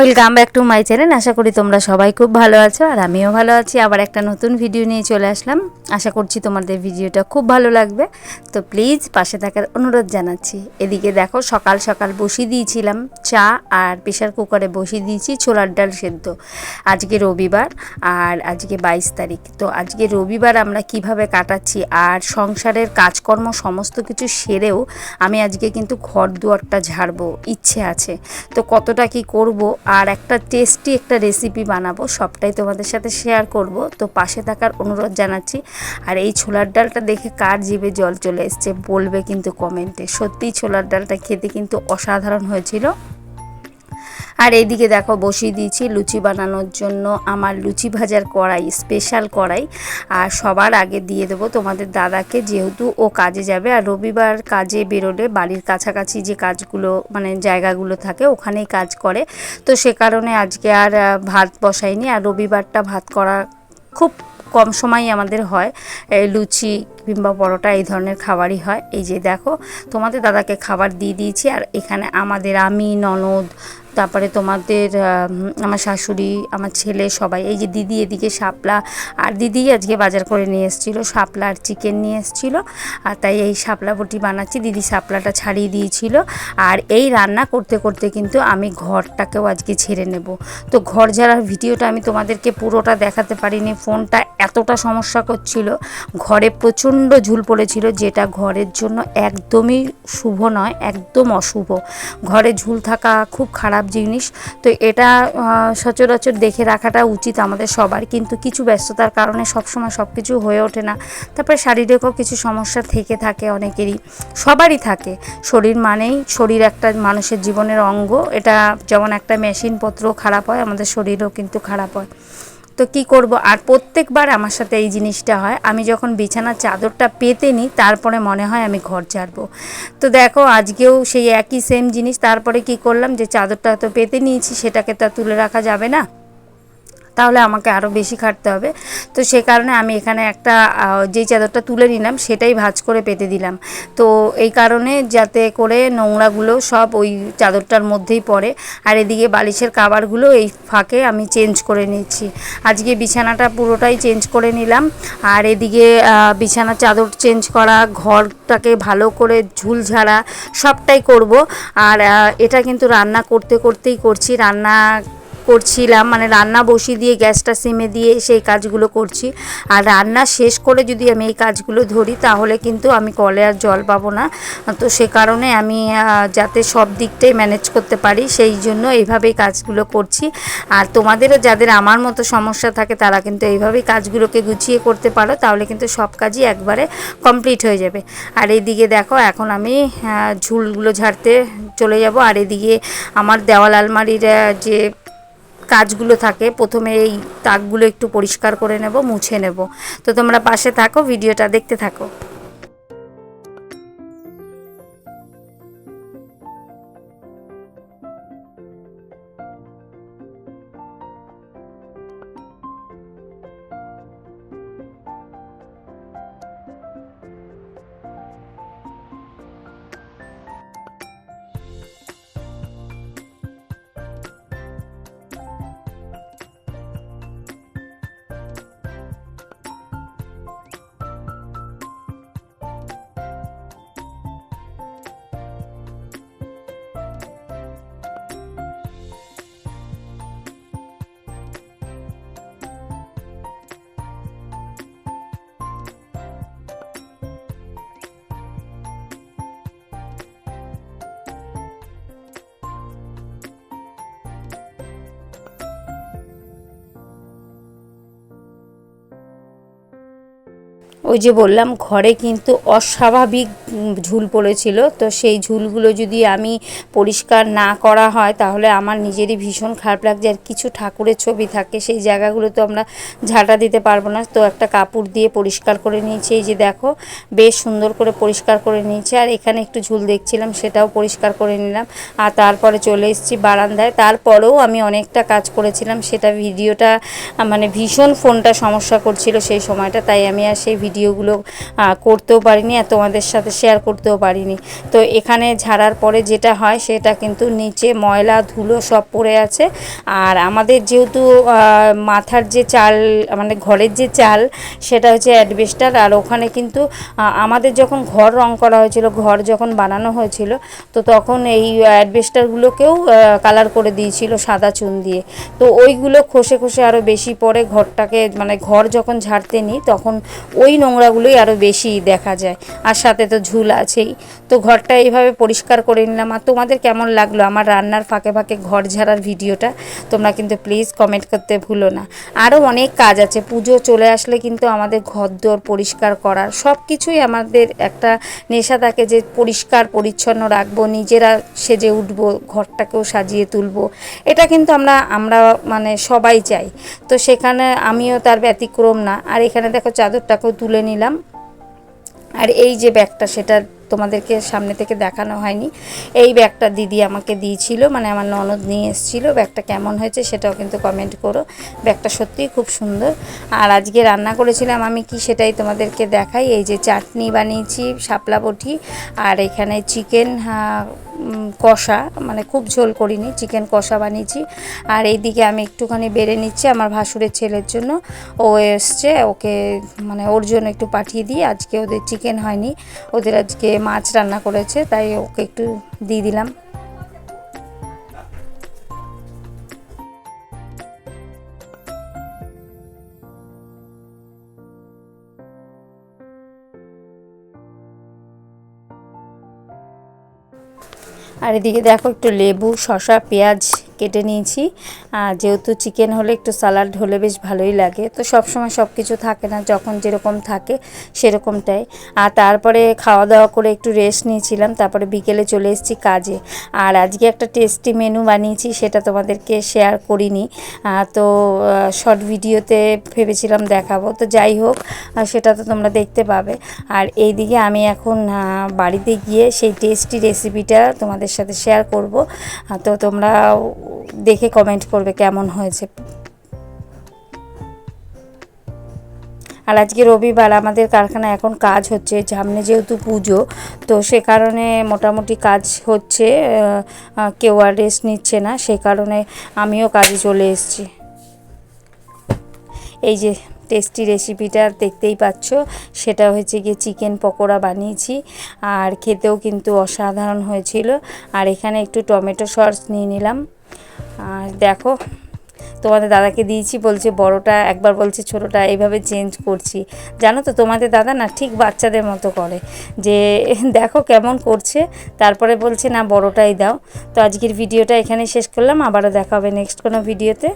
Welcome back to my channel আশা করি তোমরা সবাই খুব ভালো আছো আর আমিও ভালো আছি। আবার একটা নতুন ভিডিও নিয়ে চলে আসলাম। আশা করছি তোমাদের ভিডিওটা খুব ভালো লাগবে। তো প্লিজ পাশে থাকার অনুরোধ জানাচ্ছি। এদিকে দেখো, সকাল সকাল বসিয়ে দিয়েছিলাম চা আর প্রেশার কুকারে বসিয়ে দিয়েছি ছোলার ডাল সেদ্ধ। আজকে রবিবার আর আজকে বাইশ তারিখ। তো আজকে রবিবার আমরা কীভাবে কাটাচ্ছি আর সংসারের কাজকর্ম সমস্ত কিছু সেরেও আমি আজকে কিন্তু ঘর দুয়ারটা ঝাড়বো, ইচ্ছে আছে। তো কতটা কি করব আর একটা টেস্টি একটা রেসিপি বানাবো, সবটাই তোমাদের সাথে শেয়ার করব। তো পাশে থাকার অনুরোধ জানাচ্ছি। আর এই ছোলার ডালটা দেখে কার জিভে জল চলে এসছে বলবে কিন্তু কমেন্টে সত্যিই ছোলার ডালটা খেতে কিন্তু অসাধারণ হয়েছিল। আর এইদিকে দেখো বসিয়ে দিয়েছি লুচি বানানোর জন্য আমার লুচি ভাজার কড়াই স্পেশাল কড়াই। আর সবার আগে দিয়ে দেবো তোমাদের দাদাকে, যেহেতু ও কাজে যাবে আর রবিবার কাজে বেরোলে বাড়ির কাছাকাছি যে কাজগুলো মানে জায়গাগুলো থাকে ওখানেই কাজ করে। তো সে কারণে আজকে আর ভাত বসাইনি আর রবিবারটা ভাত করা খুব কম সময় আমাদের হয়। লুচি কিংবা পরোটা এই ধরনের খাবারই হয়। এই যে দেখো তোমাদের দাদাকে খাবার দিয়ে দিয়েছি আর এখানে আমাদের আমি, ননদ তারপরে তোমাদের আমার শাশুড়ি, আমার ছেলে সবাই, এই যে দিদি এদিকে শাপলা আর দিদি আজকে বাজার করে নিয়ে এসেছিল, শাপলা আর চিকেন নিয়ে এসেছিল, আর তাই এই শাপলা বটি বানাচ্ছি, দিদি শাপলাটা ছাড়িয়ে দিয়েছিল, আর এই রান্না করতে করতে কিন্তু আমি ঘরটাকেও আজকে ছেড়ে নেব। তো ঘর ঝাড়ার ভিডিওটা আমি তোমাদেরকে পুরোটা দেখাতে পারিনি, ফোনটা এতটা সমস্যা করছিল। ঘরে প্রচণ্ড ঝুল পড়েছিল, যেটা ঘরের জন্য একদমই শুভ নয়, একদম অশুভ। ঘরে ঝুল থাকা খুব খারাপ জিনিস, তো এটা সচরাচর দেখে রাখাটা উচিত আমাদের সবার। কিন্তু কিছু ব্যস্ততার কারণে সবসময় সব কিছু হয়ে ওঠে না। তারপরে শারীরিকও কিছু সমস্যা থেকে থাকে অনেকেরই, সবারই থাকে। শরীর মানেই শরীর একটা মানুষের জীবনের অঙ্গ, এটা যেমন একটা মেশিনপত্র খারাপ হয়, আমাদের শরীরও কিন্তু খারাপ হয়। তো কি করব? আর প্রত্যেকবার আমার সাথে এই জিনিসটা হয়। আমি যখন বিছানার চাদরটা পেতে নিই তারপরে মনে হয় আমি ঘর ছাড়বো তো দেখো, আজকেও সেই একই সেম জিনিস। তারপরে কি করলাম যে, চাদরটা তো পেতে নিয়েছি, সেটাকে তো তুলে রাখা যাবে না। তাহলে আমাকে আরও বেশি খাটতে হবে। তো সে কারণে আমি এখানে একটা যেই চাদরটা তুলে নিলাম সেটাই ভাজ করে পেতে দিলাম। তো এই কারণে যাতে করে নোংরাগুলো সব ওই চাদরটার মধ্যেই পড়ে। আর এদিকে বালিশের কাবারগুলো এই ফাঁকে আমি চেঞ্জ করে নিচ্ছি। আজকে বিছানাটা পুরোটাই চেঞ্জ করে নিলাম। আর এদিকে আহ, বিছানা চাদর চেঞ্জ করা ঘরটাকে ভালো করে ঝুল ঝাড়া সবটাই করব। আর এটা কিন্তু রান্না করতে করতেই করছি। রান্না করছিলাম মানে রান্না বসিয়ে দিয়ে, গ্যাসটা সিমে দিয়ে সেই কাজগুলো করছি। আর রান্না শেষ করে যদি আমি এই কাজগুলো ধরি, তাহলে কিন্তু আমি কলে আর জল পাবো না। তো সে কারণে আমি যাতে সব দিকটাই ম্যানেজ করতে পারি, সেই জন্য এইভাবেই কাজগুলো করছি। আর তোমাদেরও যাদের আমার মতো সমস্যা থাকে, তারা কিন্তু এইভাবেই কাজগুলোকে গুছিয়ে করতে পারো, তাহলে কিন্তু সব কাজই একবারে কমপ্লিট হয়ে যাবে। আর এইদিকে দেখো, এখন আমি ঝুলগুলো ঝাড়তে চলে যাব। আর এদিকে আমার দেওয়াল আলমারির যে কাজগুলো থাকে, প্রথমে এই তাকগুলো একটু পরিষ্কার করে নেব, মুছে নেব। তো তোমরা পাশে থাকো, ভিডিওটা দেখতে থাকো। ওই যে বললাম, ঘরে কিন্তু অস্বাভাবিক ঝুল পড়েছিল। তো সেই ঝুলগুলো যদি আমি পরিষ্কার না করা হয়, তাহলে আমার নিজেরই ভীষণ খারাপ লাগছে। আর কিছু ঠাকুরের ছবি থাকে, সেই জায়গাগুলো তো আমরা ঝাঁটা দিতে পারব না। তো একটা কাপড় দিয়ে পরিষ্কার করে নিয়েছি। এই যে দেখো, বেশ সুন্দর করে পরিষ্কার করে নিয়েছি। আর এখানে একটু ঝুল দেখছিলাম, সেটাও পরিষ্কার করে নিলাম। আর তারপরে চলে এসেছি বারান্দায়। তারপরেও আমি অনেকটা কাজ করেছিলাম। সেটা ভিডিওটা মানে ভীষণ ফোনটা সমস্যা করছিল সেই সময়টা। তাই আমি আর সেই ভিডিও ভিডিওগুলো করতেও পারিনি আর তোমাদের সাথে শেয়ার করতেও পারিনি। তো এখানে ঝাড়ার পরে যেটা হয় সেটা কিন্তু নিচে ময়লা, ধুলো সব পড়ে আছে। আর আমাদের যেহেতু মাথার যে চাল মানে ঘরের যে চাল, সেটা হচ্ছে অ্যাডবেস্টার আর ওখানে কিন্তু আমাদের যখন ঘর রং করা হয়েছিল, ঘর যখন বানানো হয়েছিল, তো তখন এই অ্যাডবেস্টারগুলোকেও কালার করে দিয়েছিল সাদা চুন দিয়ে। তো ওইগুলো খসে খসে আরও বেশি পরে ঘরটাকে মানে ঘর যখন ঝাড়তে নিই, তখন ওই নোংরাগুলোই আরও বেশি দেখা যায়। আর সাথে তো ঝুল আছেই। তো ঘরটা এইভাবে পরিষ্কার করে নিলাম। আর তোমাদের কেমন লাগল আমার রান্নার ফাঁকে ফাঁকে ঘর ঝাড়ার ভিডিওটা? তোমরা কিন্তু প্লিজ কমেন্ট করতে ভুলো না। আরও অনেক কাজ আছে। পুজো চলে আসলে কিন্তু আমাদের ঘর দোর পরিষ্কার করার সব কিছুই আমাদের একটা নেশা থাকে যে পরিষ্কার, পরিচ্ছন্ন রাখব, নিজেরা সেজে উঠবো, ঘরটাকেও সাজিয়ে তুলবো। এটা কিন্তু আমরা আমরা মানে সবাই চাই। তো সেখানে আমিও তার ব্যতিক্রম না। আর এখানে দেখো চাদরটাকেও তুলে নিলাম। আর এই যে ব্যাগটা সেটা তোমাদেরকে সামনে থেকে দেখানো হয়নি। এই ব্যাগটা দিদি আমাকে দিয়েছিল মানে আমার ননদ নিয়ে এসেছিল। ব্যাগটা কেমন হয়েছে সেটাও কিন্তু কমেন্ট করো। ব্যাগটা সত্যিই খুব সুন্দর। আর আজকে রান্না করেছিলাম আমি কি সেটাই তোমাদেরকে দেখাই। এই যে চাটনি বানিয়েছি, শাপলা বটি, আর এখানে চিকেন কষা মানে খুব ঝোল করিনি, চিকেন কষা বানিয়েছি। আর এইদিকে আমি একটুখানি বেড়ে নিচ্ছি আমার ভাসুরের ছেলের জন্য। ও এসছে, ওকে মানে ওর জন্য একটু পাঠিয়ে দিই। আজকে ওদের চিকেন হয়নি। ওদের আজকে মাছ রান্না করেছে, তাই ওকে একটু দিয়ে দিলাম। আর এদিকে দেখো একটু লেবু শশা পেঁয়াজ কেটে নিয়েছি। আর যেহেতু চিকেন হলে একটু সালাড হলে বেশ ভালোই লাগে। তো সব সময় সব কিছু থাকে না, যখন যেরকম থাকে সেরকমটাই। আর তারপরে খাওয়া দাওয়া করে একটু রেস্ট নিয়েছিলাম, তারপরে বিকেলে চলে এসেছি কাজে। আর আজকে একটা টেস্টি মেনু বানিয়েছি, সেটা তোমাদেরকে শেয়ার করিনি। তো শর্ট ভিডিওতে ভেবেছিলাম দেখাবো। তো যাই হোক সেটা তো তোমরা দেখতে পাবে। আর এইদিকে আমি এখন বাড়িতে গিয়ে সেই টেস্টি রেসিপিটা তোমাদের সাথে শেয়ার করব। তো তোমরা দেখে কমেন্ট করবে কেমন হয়েছে। আর আজকে রবিবার আমাদের কারখানায় এখন কাজ হচ্ছে, সামনে যেহেতু পুজো, তো সে কারণে মোটামুটি কাজ হচ্ছে কেউ আর রেস্ট নিচ্ছে না, সে কারণে আমিও কাজে চলে এসেছি। এই যে টেস্টি রেসিপিটা দেখতেই পাচ্ছ, সেটা হয়েছে গিয়ে চিকেন পকোড়া বানিয়েছি, আর খেতেও কিন্তু অসাধারণ হয়েছিল। আর এখানে একটু টমেটো সস নিয়ে নিলাম। আর দেখো, তোমাদের দাদাকে দিয়েছি, বলছে বড়টা, একবার বলছে ছোটোটা, এইভাবে চেঞ্জ করছি। জানো তো, তোমাদের দাদা না ঠিক বাচ্চাদের মতো করে, যে দেখো কেমন করছে, তারপরে বলছে না বড়টাই দাও। তো আজকের ভিডিওটা এখানে শেষ করলাম, আবারও দেখা হবে নেক্সট কোনো ভিডিওতে